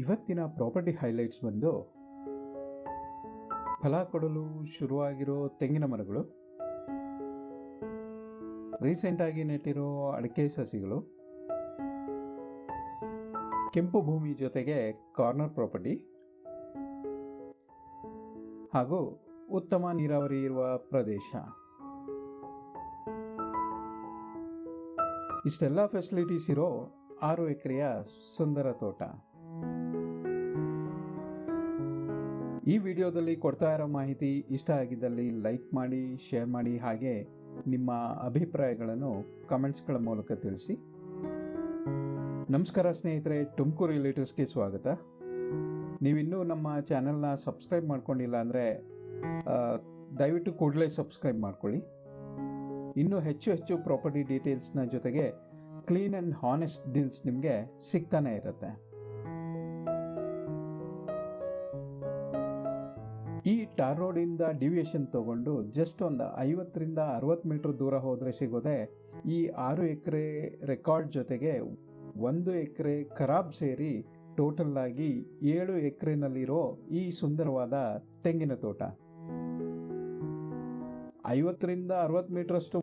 ಇವತ್ತಿನ property highlights ಬಂದು ಫಲ ಕೊಡಲು ಶುರುವಾಗಿರೋ ತೆಂಗಿನ ಮರಗಳು ರೀಸೆಂಟ್ ಆಗಿ ನೆಟ್ಟಿರೋ ಅಡಿಕೆ ಸಸಿಗಳು, ಕೆಂಪು ಭೂಮಿ ಜೊತೆಗೆ ಕಾರ್ನರ್ ಪ್ರಾಪರ್ಟಿ ಹಾಗೂ ಉತ್ತಮ ನೀರಾವರಿ ಇರುವ ಪ್ರದೇಶ. ಇಷ್ಟೆಲ್ಲ ಫೆಸಿಲಿಟೀಸ್ ಇರೋ ಆರು ಎಕರೆಯ ಸುಂದರ ತೋಟ. ಈ ವಿಡಿಯೋದಲ್ಲಿ ಕೊಡ್ತಾ ಇರೋ ಮಾಹಿತಿ ಇಷ್ಟ ಆಗಿದ್ದಲ್ಲಿ ಲೈಕ್ ಮಾಡಿ, ಶೇರ್ ಮಾಡಿ ಹಾಗೆ ನಿಮ್ಮ ಅಭಿಪ್ರಾಯಗಳನ್ನು ಕಮೆಂಟ್ಸ್ಗಳ ಮೂಲಕ ತಿಳಿಸಿ. ನಮಸ್ಕಾರ ಸ್ನೇಹಿತರೆ, ತುಮಕೂರು ರಿಲೇಟಿವ್ಸ್ಗೆ ಸ್ವಾಗತ. ನೀವಿನ್ನೂ ನಮ್ಮ ಚಾನೆಲ್ನ ಸಬ್ಸ್ಕ್ರೈಬ್ ಮಾಡ್ಕೊಂಡಿಲ್ಲ ಅಂದರೆ ದಯವಿಟ್ಟು ಕೂಡಲೇ ಸಬ್ಸ್ಕ್ರೈಬ್ ಮಾಡ್ಕೊಳ್ಳಿ. ಇನ್ನೂ ಹೆಚ್ಚು ಹೆಚ್ಚು ಪ್ರಾಪರ್ಟಿ ಡೀಟೇಲ್ಸ್ನ ಜೊತೆಗೆ ಕ್ಲೀನ್ ಆ್ಯಂಡ್ ಹಾನೆಸ್ಟ್ ಡೀಲ್ಸ್ ನಿಮಗೆ ಸಿಗ್ತಾನೆ ಇರುತ್ತೆ. ಈ ಟಾರ್ ರೋಡಿಂದ ಡಿವಿಯೇಷನ್ ತಗೊಂಡು ಜಸ್ಟ್ ಒಂದು ಐವತ್ತರಿಂದ ಅರವತ್ತು ಮೀಟರ್ ದೂರ ಹೋದರೆ ಸಿಗೋದೆ ಈ ಆರು ಎಕರೆ ರೆಕಾರ್ಡ್ ಜೊತೆಗೆ ಒಂದು ಎಕರೆ ಖರಾಬ್ ಸೇರಿ ಟೋಟಲ್ ಆಗಿ ಏಳು ಎಕರೆನಲ್ಲಿರೋ ಈ ಸುಂದರವಾದ ತೆಂಗಿನ ತೋಟ. ಐವತ್ತರಿಂದ ಅರವತ್ತು ಮೀಟರ್ ಅಷ್ಟು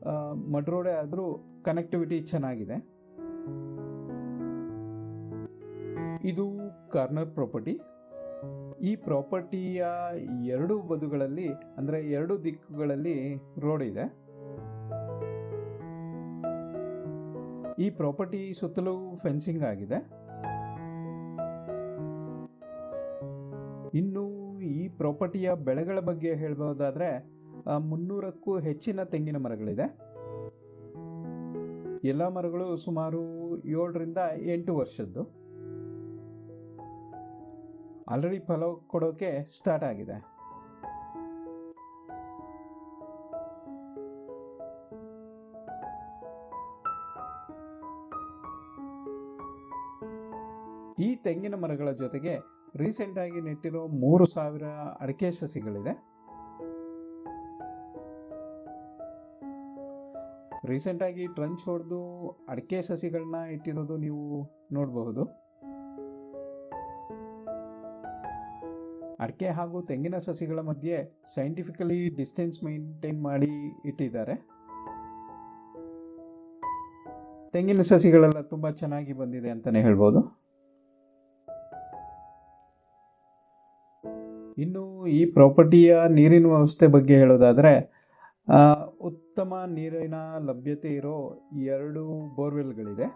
ಮಡ್ ರೋಡೇ ಆದರೂ ಕನೆಕ್ಟಿವಿಟಿ ಚೆನ್ನಾಗಿದೆ. ಇದು ಕಾರ್ನರ್ ಪ್ರಾಪರ್ಟಿ ಈ ಪ್ರಾಪರ್ಟಿಯ ಎರಡು ಬದುಗಳಲ್ಲಿ, ಅಂದ್ರೆ ಎರಡು ದಿಕ್ಕುಗಳಲ್ಲಿ ರೋಡ್ ಇದೆ. ಈ ಪ್ರಾಪರ್ಟಿ ಸುತ್ತಲೂ ಫೆನ್ಸಿಂಗ್ ಆಗಿದೆ. ಇನ್ನು ಈ ಪ್ರಾಪರ್ಟಿಯ ಬೆಳೆಗಳ ಬಗ್ಗೆ ಹೇಳಬಹುದಾದ್ರೆ ಮುನ್ನೂರಕ್ಕೂ ಹೆಚ್ಚಿನ ತೆಂಗಿನ ಮರಗಳಿದೆ. ಎಲ್ಲ ಮರಗಳು ಸುಮಾರು ಏಳರಿಂದ ಎಂಟು ವರ್ಷದ್ದು. ಆಲ್ರೆಡಿ ಫಲ ಕೊಡೋಕೆ ಸ್ಟಾರ್ಟ್ ಆಗಿದೆ. ಈ ತೆಂಗಿನ ಮರಗಳ ಜೊತೆಗೆ ರೀಸೆಂಟ್ ಆಗಿ ನೆಟ್ಟಿರೋ ಮೂರು ಸಾವಿರ ಅಡಿಕೆ ಸಸಿಗಳಿದೆ. ರೀಸೆಂಟ್ ಆಗಿ ಟ್ರಂಚ್ ಹೊಡೆದು ಅಡಿಕೆ ಸಸಿಗಳನ್ನ ಇಟ್ಟಿರೋದು ನೀವು ನೋಡಬಹುದು. ಅಡಿಕೆ ಹಾಗೂ ತೆಂಗಿನ ಸಸಿಗಳ ಮಧ್ಯೆ ಸೈಂಟಿಫಿಕಲಿ ಡಿಸ್ಟೆನ್ಸ್ ಮೇಂಟೈನ್ ಮಾಡಿ ಇಟ್ಟಿದ್ದಾರೆ. ತೆಂಗಿನ ಸಸಿಗಳೆಲ್ಲ ತುಂಬಾ ಚೆನ್ನಾಗಿ ಬಂದಿದೆ ಅಂತಾನೆ ಹೇಳ್ಬೋದು. ಇನ್ನು ಈ ಪ್ರಾಪರ್ಟಿಯ ನೀರಿನ ವ್ಯವಸ್ಥೆ ಬಗ್ಗೆ ಹೇಳೋದಾದ್ರೆ ಉತ್ತಮ ನೀರಿನ ಲಭ್ಯತೆ ಇರೋ ಎರಡು ಬೋರ್ವೆಲ್ಗಳಿದೆ.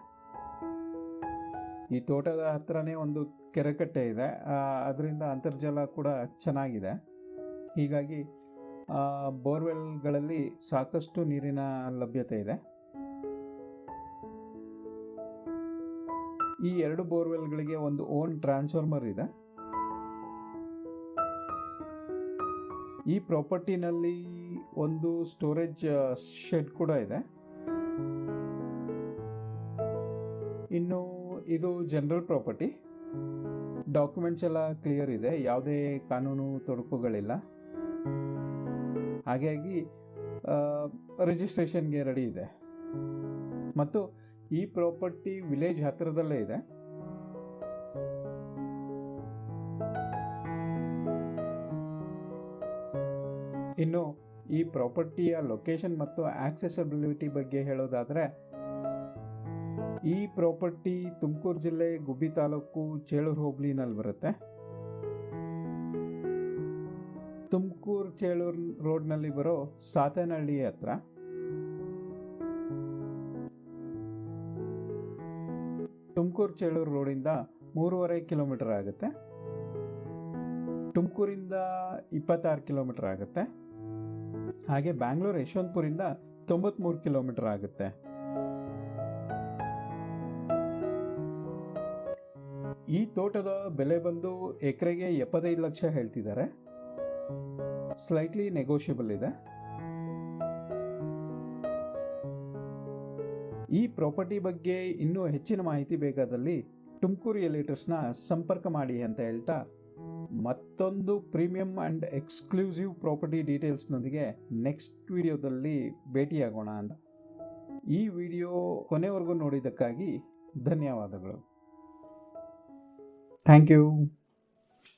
ಈ ತೋಟದ ಹತ್ರನೇ ಒಂದು ಕೆರೆಕಟ್ಟೆ ಇದೆ. ಅದರಿಂದ ಅಂತರ್ಜಲ ಕೂಡ ಚೆನ್ನಾಗಿದೆ. ಹೀಗಾಗಿ ಬೋರ್ವೆಲ್ಗಳಲ್ಲಿ ಸಾಕಷ್ಟು ನೀರಿನ ಲಭ್ಯತೆ ಇದೆ. ಈ ಎರಡು ಬೋರ್ವೆಲ್ಗಳಿಗೆ ಒಂದು ಓನ್ ಟ್ರಾನ್ಸ್ಫಾರ್ಮರ್ ಇದೆ. ಈ ಪ್ರಾಪರ್ಟಿನಲ್ಲಿ ಒಂದು ಸ್ಟೋರೇಜ್ ಶೆಡ್ ಕೂಡ ಇದೆ. ಇನ್ನು ಇದು ಜನರಲ್ ಪ್ರಾಪರ್ಟಿ. ಡಾಕ್ಯುಮೆಂಟ್ಸ್ ಎಲ್ಲ ಕ್ಲಿಯರ್ ಇದೆ. ಯಾವುದೇ ಕಾನೂನು ತೊಡಕುಗಳಿಲ್ಲ. ಹಾಗಾಗಿ ರಿಜಿಸ್ಟ್ರೇಷನ್ಗೆ ರೆಡಿ ಇದೆ. ಮತ್ತು ಈ ಪ್ರಾಪರ್ಟಿ ವಿಲೇಜ್ ಹತ್ತಿರದಲ್ಲೇ ಇದೆ. ಇನ್ನು ಈ ಪ್ರಾಪರ್ಟಿಯ ಲೊಕೇಶನ್ ಮತ್ತು ಆಕ್ಸೆಸಬಿಲಿಟಿ ಬಗ್ಗೆ ಹೇಳೋದಾದ್ರೆ ಈ ಪ್ರಾಪರ್ಟಿ ತುಮಕೂರು ಜಿಲ್ಲೆ ಗುಬ್ಬಿ ತಾಲೂಕು ಚೇಳೂರು ಹೋಬ್ಳಿನಲ್ಲಿ ಬರುತ್ತೆ. ತುಮಕೂರು ಚೇಳೂರು ರೋಡ್ನಲ್ಲಿ ಬರೋ ಸಾತೇನಹಳ್ಳಿ ಹತ್ರ. ತುಮಕೂರು ಚೇಳೂರು ರೋಡಿಂದ ಮೂರುವರೆ ಕಿಲೋಮೀಟರ್ ಆಗುತ್ತೆ. ತುಮಕೂರಿಂದ ಇಪ್ಪತ್ತಾರು ಕಿಲೋಮೀಟರ್ ಆಗುತ್ತೆ. ಹಾಗೆ ಬ್ಯಾಂಗ್ಳೂರ್ ಯಶವಂತಪುರಿಂದ ತೊಂಬತ್ತ್ಮೂರು ಕಿಲೋಮೀಟರ್ ಆಗುತ್ತೆ. ಈ ತೋಟದ ಬೆಲೆ ಬಂದು ಎಕರೆಗೆ ಎಪ್ಪತ್ತೈದು ಲಕ್ಷ ಹೇಳ್ತಿದ್ದಾರೆ. ಸ್ಲೈಟ್ಲಿ ನೆಗೋಷಿಯಬಲ್ ಇದೆ. ಈ ಪ್ರಾಪರ್ಟಿ ಬಗ್ಗೆ ಇನ್ನೂ ಹೆಚ್ಚಿನ ಮಾಹಿತಿ ಬೇಕಾದಲ್ಲಿ ತುಮಕೂರು ಎಲಿಟರ್ಸ್ನ ಸಂಪರ್ಕ ಮಾಡಿ ಅಂತ ಹೇಳ್ತಾ ಮತ್ತೊಂದು ಪ್ರೀಮಿಯಂ ಅಂಡ್ ಎಕ್ಸ್ಕ್ಲೂಸಿವ್ ಪ್ರಾಪರ್ಟಿ ಡೀಟೇಲ್ಸ್ನೊಂದಿಗೆ ನೆಕ್ಸ್ಟ್ ವಿಡಿಯೋದಲ್ಲಿ ಭೇಟಿಯಾಗೋಣ ಅಂತ. ಈ ವಿಡಿಯೋ ಕೊನೆವರೆಗೂ ನೋಡಿದ್ದಕ್ಕಾಗಿ ಧನ್ಯವಾದಗಳು. Thank you.